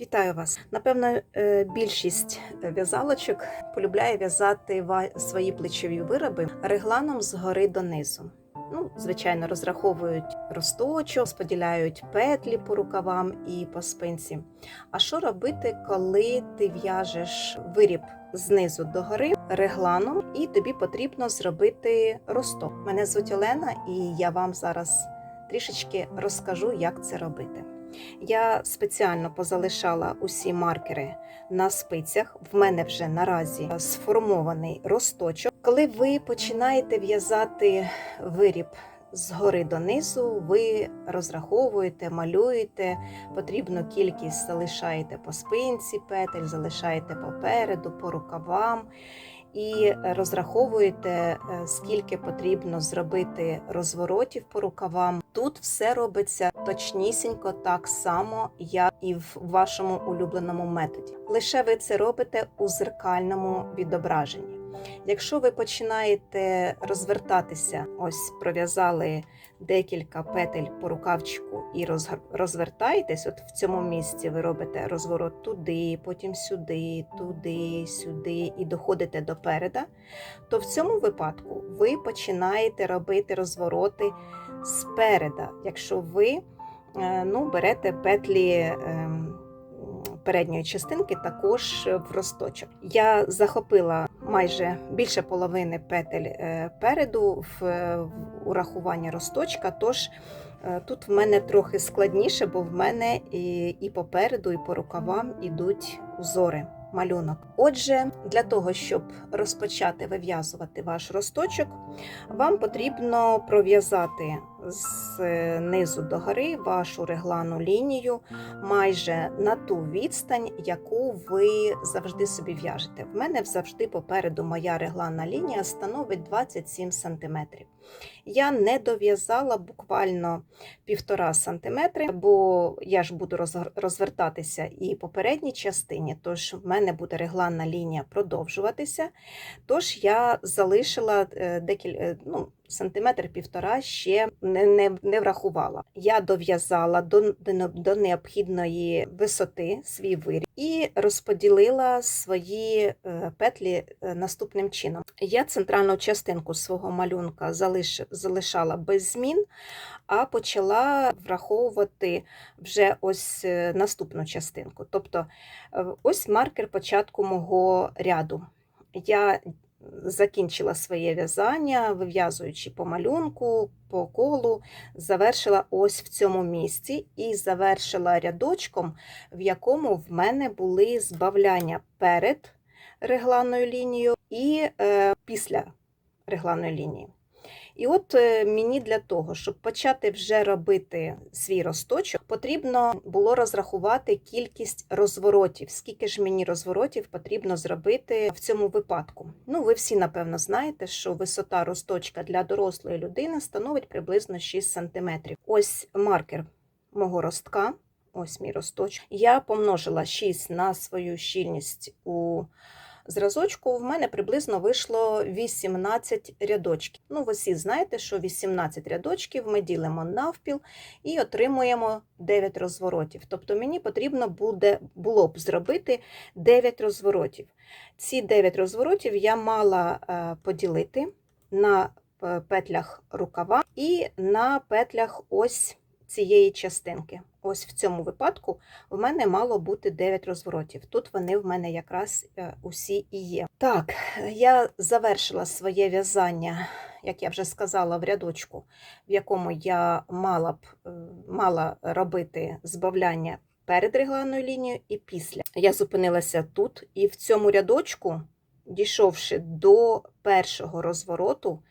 Вітаю вас! Напевно, е, більшість в'язалочок полюбляє в'язати свої плечові вироби регланом згори донизу. Ну, звичайно, розраховують росточок, споділяють петлі по рукавам і по спинці. А що робити, коли ти в'яжеш виріб знизу до гори регланом, і тобі потрібно зробити росток? Мене звуть Олена, і я вам зараз трішечки розкажу, як це робити. Я спеціально позалишала усі маркери на спицях. В мене вже наразі сформований росточок. Коли ви починаєте в'язати виріб згори донизу, ви розраховуєте, малюєте, потрібну кількість залишаєте по спинці петель, залишаєте попереду, по рукавам. І розраховуєте, е, скільки потрібно зробити розворотів по рукавам. Тут все робиться точнісінько так само, як і в вашому улюбленому методі. Лише ви це робите у зеркальному відображенні. Якщо ви починаєте розвертатися, ось пров'язали декілька петель по рукавчику і розвертаєтесь, от в цьому місці ви робите розворот туди, потім сюди, туди, сюди і доходите до переда, то в цьому випадку ви починаєте робити розвороти спереда, якщо ви е, ну, берете петлі. ем, Передньої частинки також в росточок. Я захопила майже більше половини петель е, переду в, е, в урахування росточка. Тож е, тут в мене трохи складніше, бо в мене і попереду, і по рукавам ідуть узори. Малюнок. Отже, для того, щоб розпочати вив'язувати ваш росточок, вам потрібно пров'язати з е, низу до гори вашу реглану лінію майже на ту відстань, яку ви завжди собі в'яжете. В мене завжди попереду моя регланна лінія становить 27 см. Я не дов'язала буквально півтора сантиметри, бо я ж буду розвертатися і по передній частині, тож в мене буде регланна лінія продовжуватися. Тож я залишила декілька ну, сантиметр півтора ще не, не, не врахувала. Я дов'язала до, до, необхідної висоти свій виріб і розподілила свої е, петлі е, наступним чином. Я центральну частинку свого малюнка залиш, залишала без змін, а почала враховувати вже ось е, наступну частинку. Тобто ось маркер початку мого ряду. Я закінчила своє в'язання, вив'язуючи по малюнку, по колу, завершила ось в цьому місці і завершила рядочком, в якому в мене були збавляння перед регланною лінією і е, після регланної лінії. І от е, мені для того, щоб почати вже робити свій росточок, потрібно було розрахувати кількість розворотів. Скільки ж мені розворотів потрібно зробити в цьому випадку? Ну, ви всі, напевно, знаєте, що висота росточка для дорослої людини становить приблизно 6 см. Ось маркер мого ростка. Ось мій росточок. Я помножила 6 на свою щільність у зразочку. В мене приблизно вийшло 18 рядочків. Ну, ви всі знаєте, що 18 рядочків ми ділимо навпіл і отримуємо 9 розворотів. Тобто мені потрібно буде, було б зробити 9 розворотів. Ці 9 розворотів я мала е, поділити на е, петлях рукава і на петлях ось цієї частинки. Ось в цьому випадку в мене мало бути 9 розворотів. Тут вони в мене якраз е, усі і є. Так, я завершила своє в'язання, як я вже сказала, в рядочку, в якому я мала б е, мала робити збавляння перед регланною лінією і після. Я зупинилася тут, і в цьому рядочку, дійшовши до першого розвороту,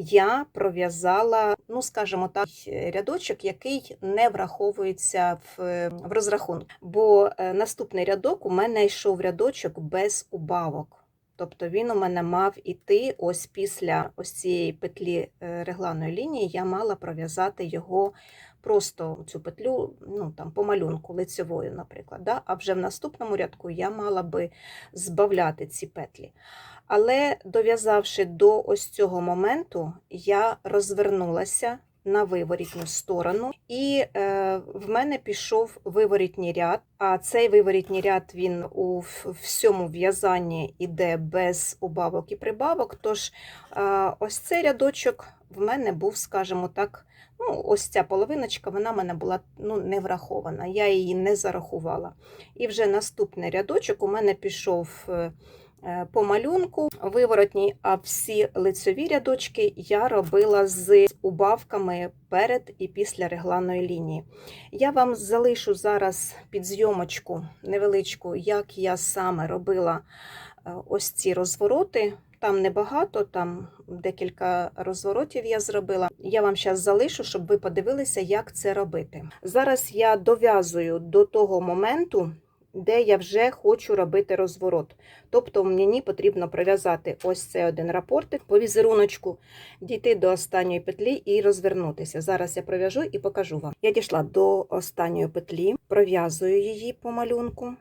я пров'язала, ну скажімо так, рядочок, який не враховується в, в розрахунку. Бо е, наступний рядок у мене йшов рядочок без убавок. Тобто він у мене мав іти ось після ось цієї петлі е, регланної лінії, я мала пров'язати його просто цю петлю ну, там, по малюнку, лицьовою, наприклад. Да? А вже в наступному рядку я мала би збавляти ці петлі. Але дов'язавши до ось цього моменту, я розвернулася на виворітню сторону, і е, в мене пішов виворітній ряд. А цей виворітній ряд він у всьому в'язанні іде без убавок і прибавок. Тож е, ось цей рядочок в мене був, скажімо так, ну, ось ця половиночка, вона в мене була ну, не врахована, я її не зарахувала. І вже наступний рядочок у мене пішов. е, По малюнку виворотній, а всі лицеві рядочки я робила з убавками перед і після регланої лінії. Я вам залишу зараз під зйомочку невеличку, як я саме робила е, ось ці розвороти. Там небагато, там декілька розворотів я зробила. Я вам зараз залишу, щоб ви подивилися, як це робити. Зараз я дов'язую до того моменту, де я вже хочу робити розворот. Тобто мені потрібно пров'язати ось цей один рапортик по візеруночку, дійти до останньої петлі і розвернутися. Зараз я пров'яжу і покажу вам. Я дійшла до останньої петлі, пров'язую її по малюнку.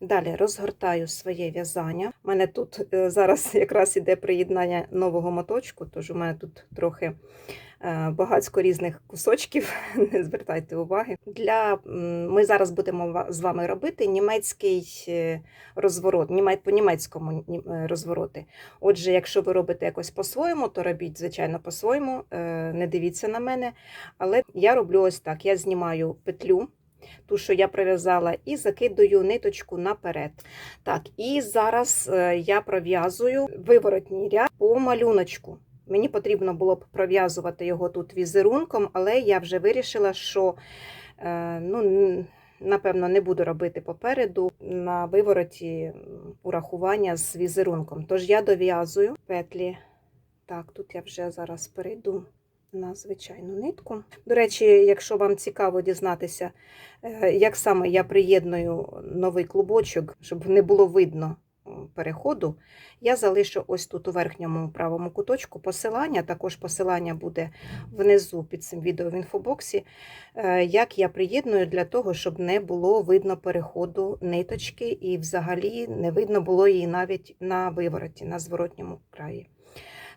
Далі розгортаю своє в'язання. У мене тут е, зараз якраз іде приєднання нового моточку, тож у мене тут трохи е, багатько різних кусочків. Не звертайте уваги. Для, ми зараз будемо з вами робити німецький е, розворот, по німецькому е, розвороти. Отже, якщо ви робите якось по-своєму, то робіть, звичайно, по-своєму, не дивіться на мене. Але я роблю ось так: я знімаю петлю ту, що я пров'язала, і закидую ниточку наперед. Так, і зараз е, я пров'язую виворотній ряд по малюночку. Мені потрібно було б пров'язувати його тут візерунком, але я вже вирішила, що е, ну, напевно не буду робити попереду на вивороті урахування з візерунком. Тож я дов'язую петлі. Так, тут я вже зараз перейду на звичайну нитку. До речі, якщо вам цікаво дізнатися, е, як саме я приєдную новий клубочок, щоб не було видно переходу, я залишу ось тут у верхньому правому куточку посилання. Також посилання буде внизу під цим відео в інфобоксі, е, як я приєдную для того, щоб не було видно переходу ниточки і взагалі не видно було її навіть на вивороті, на зворотньому краї.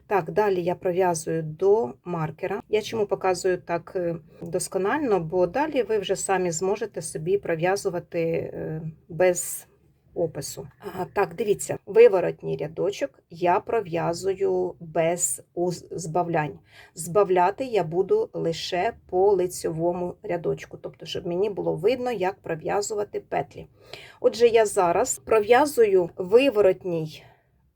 Так, далі я пров'язую до маркера. Я чому показую так е, досконально, бо далі ви вже самі зможете собі пров'язувати е, без опису. Так, дивіться, виворотній рядочок я пров'язую без збавлянь. Збавляти я буду лише по лицьовому рядочку, тобто, щоб мені було видно, як пров'язувати петлі. Отже, я зараз пров'язую виворотній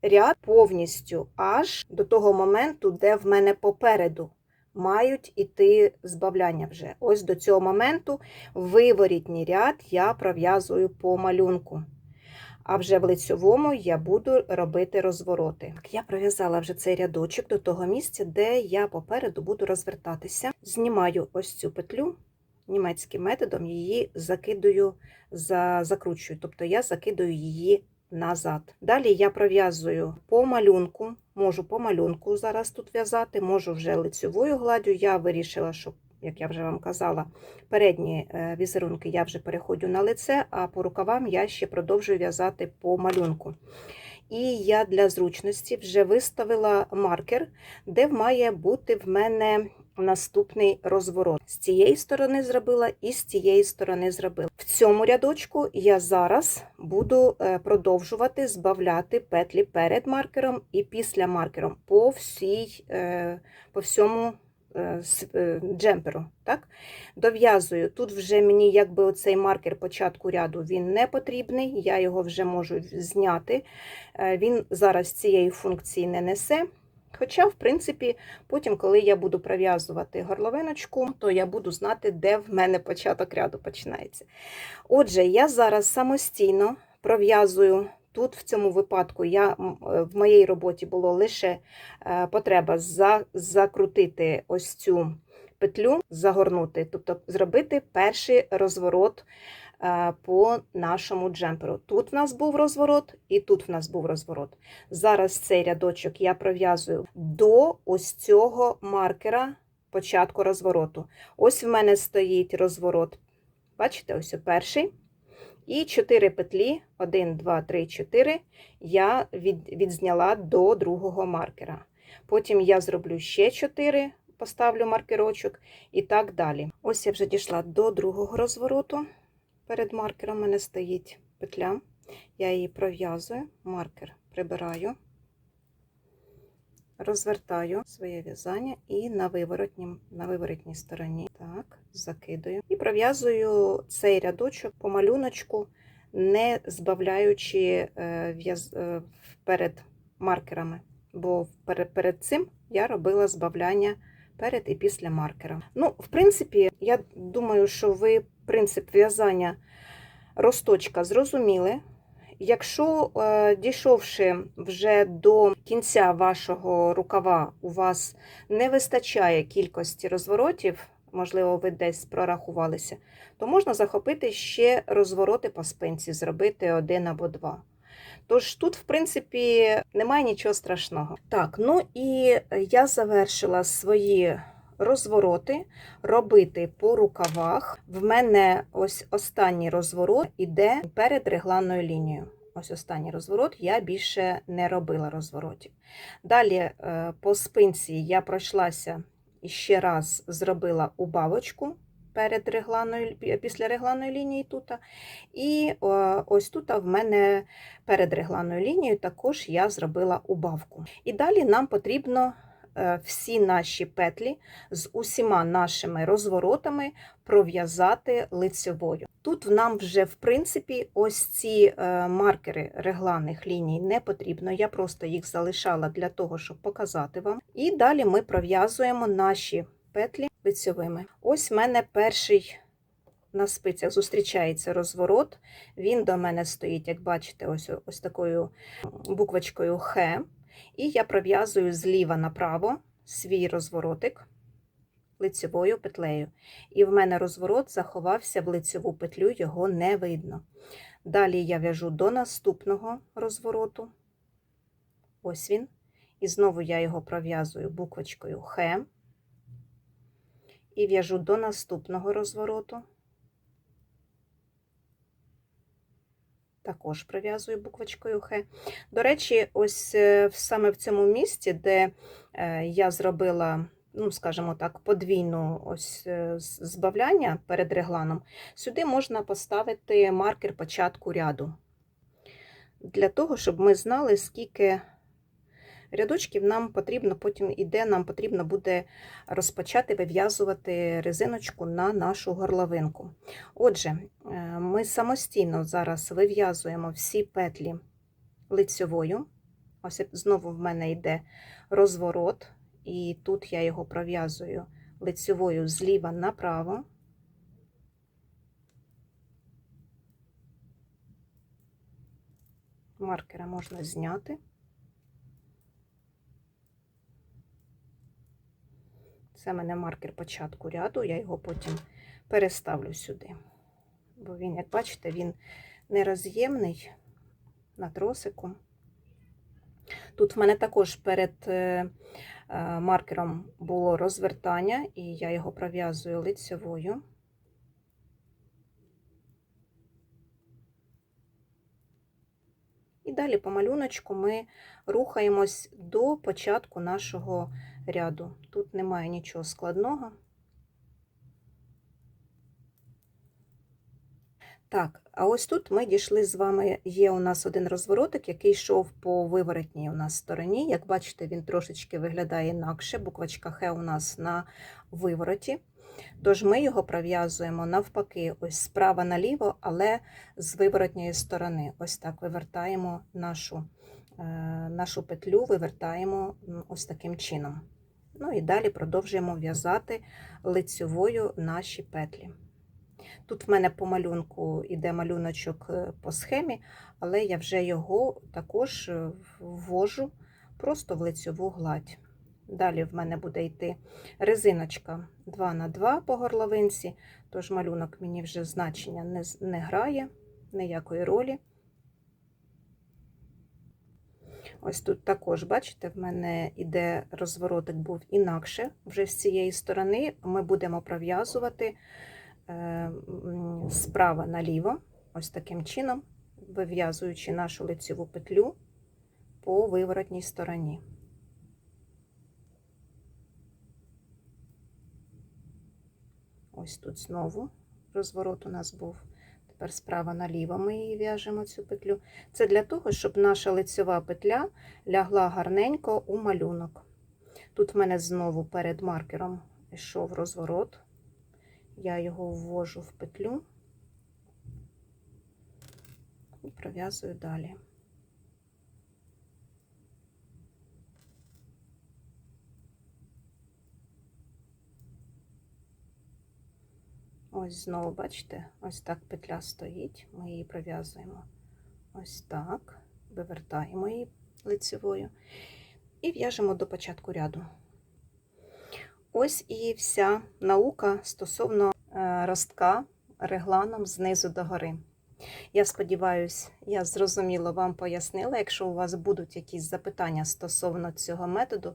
ряд повністю аж до того моменту, де в мене попереду мають іти збавляння вже. Ось до цього моменту виворітній ряд я пров'язую по малюнку. А вже в лицьовому я буду робити розвороти. Я пров'язала вже цей рядочок до того місця, де я попереду буду розвертатися. Знімаю ось цю петлю німецьким методом, її закидую, за, закручую, тобто я закидую її назад. Далі я пров'язую по малюнку, можу по малюнку зараз тут в'язати, можу вже лицьовою гладдю. Я вирішила, що, як я вже вам казала, передні е, візерунки я вже переходжу на лице, а по рукавам я ще продовжую в'язати по малюнку. І я для зручності вже виставила маркер, де має бути в мене наступний розворот. З цієї сторони зробила і з цієї сторони зробила. В цьому рядочку я зараз буду е, продовжувати збавляти петлі перед маркером і після маркером по всій, е, по всьому е, джемперу. Так? Дов'язую. Тут вже мені якби оцей маркер початку ряду він не потрібний, я його вже можу зняти. Він зараз цієї функції не несе. Хоча, в принципі, потім, коли я буду пров'язувати горловиночку, то я буду знати, де в мене початок ряду починається. Отже, я зараз самостійно пров'язую. Тут в цьому випадку я, е, в моїй роботі було лише е, потреба за, закрутити ось цю петлю, загорнути, тобто зробити перший розворот по нашому джемперу. Тут в нас був розворот, і тут в нас був розворот. Зараз цей рядочок я пров'язую до ось цього маркера початку розвороту. Ось в мене стоїть розворот. Бачите, ось перший. І 4 петлі, 1, 2, 3, 4, я від, відзняла до другого маркера. Потім я зроблю ще 4, поставлю маркерочок і так далі. Ось я вже дійшла до другого розвороту. Перед маркером у мене стоїть петля. Я її пров'язую, маркер прибираю, розвертаю своє в'язання і на виворотній, на виворотній стороні так, закидаю. І пров'язую цей рядочок по малюночку, не збавляючи е, е, перед маркерами. Бо перед цим я робила збавляння перед і після маркера. Ну, в принципі, я думаю, що ви принцип в'язання росточка зрозуміли. Якщо, е, дійшовши вже до кінця вашого рукава, у вас не вистачає кількості розворотів, можливо, ви десь прорахувалися, то можна захопити ще розвороти по спинці, зробити один або два. Тож тут, в принципі, немає нічого страшного. Так, ну і я завершила свої розвороти робити по рукавах. В мене ось останній розворот іде перед регланною лінією. Ось останній розворот, я більше не робила розворотів. Далі е, по спинці я пройшлася і ще раз зробила убавочку перед регланою, після регланої лінії тут. І е, ось тут в мене перед регланою лінією також я зробила убавку. І далі нам потрібно всі наші петлі з усіма нашими розворотами пров'язати лицевою. Тут нам вже, в принципі, ось ці е, маркери регланних ліній не потрібно. Я просто їх залишала для того, щоб показати вам. І далі ми пров'язуємо наші петлі лицьовими. Ось в мене перший на спицях зустрічається розворот. Він до мене стоїть, як бачите, ось, ось такою буквочкою Х. І я пров'язую зліва направо свій розворотик лицевою петлею. І в мене розворот заховався в лицеву петлю, його не видно. Далі я в'яжу до наступного розвороту. Ось він. І знову я його пров'язую буквочкою Х. І в'яжу до наступного розвороту. Також прив'язую буквочкою Х. До речі, ось е, саме в цьому місці, де е, я зробила, ну, скажімо так, подвійну ось е, збавляння перед регланом, сюди можна поставити маркер початку ряду. Для того, щоб ми знали, скільки рядочків нам потрібно, потім іде, нам потрібно буде розпочати вив'язувати резиночку на нашу горловинку. Отже, ми самостійно зараз вив'язуємо всі петлі лицьовою. Ось знову в мене йде розворот, і тут я його пров'язую лицьовою зліва направо. Маркера можна зняти. Це в мене маркер початку ряду, я його потім переставлю сюди. Бо він, як бачите, він нероз'ємний на тросику. Тут в мене також перед е, е, маркером було розвертання, і я його пров'язую лицевою. Далі по малюночку ми рухаємось до початку нашого ряду. Тут немає нічого складного. Так, а ось тут ми дійшли з вами, є у нас один розворотик, який йшов по виворотній у нас стороні. Як бачите, він трошечки виглядає інакше, буквочка Х у нас на вивороті. Тож ми його пров'язуємо навпаки, ось справа наліво, але з виворотньої сторони. Ось так вивертаємо нашу, е, нашу петлю, вивертаємо ось таким чином. Ну і далі продовжуємо в'язати лицьовою наші петлі. Тут в мене по малюнку йде малюночок е, по схемі, але я вже його також е, ввожу просто в лицьову гладь. Далі в мене буде йти резиночка 2х2 по горловинці, тож малюнок мені вже значення не, не грає, ніякої ролі. Ось тут також, бачите, в мене іде розворотик був інакше. Вже з цієї сторони ми будемо пров'язувати е, справа наліво, ось таким чином, вив'язуючи нашу лицеву петлю по виворотній стороні. Ось тут знову розворот у нас був. Тепер справа наліво ми її в'яжемо цю петлю. Це для того, щоб наша лицьова петля лягла гарненько у малюнок. Тут в мене знову перед маркером йшов розворот. Я його ввожу в петлю і пров'язую далі. Ось знову, бачите, ось так петля стоїть, ми її пров'язуємо ось так, вивертаємо її лицевою і в'яжемо до початку ряду. Ось і вся наука стосовно е, ростка регланом знизу до гори. Я сподіваюся, я зрозуміло вам пояснила. Якщо у вас будуть якісь запитання стосовно цього методу,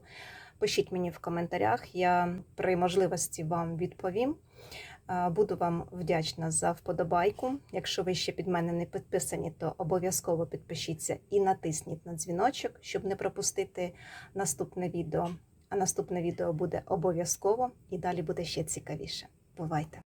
пишіть мені в коментарях, я при можливості вам відповім. Буду вам вдячна за вподобайку. Якщо ви ще під мене не підписані, то обов'язково підпишіться і натисніть на дзвіночок, щоб не пропустити наступне відео. А наступне відео буде обов'язково і далі буде ще цікавіше. Бувайте!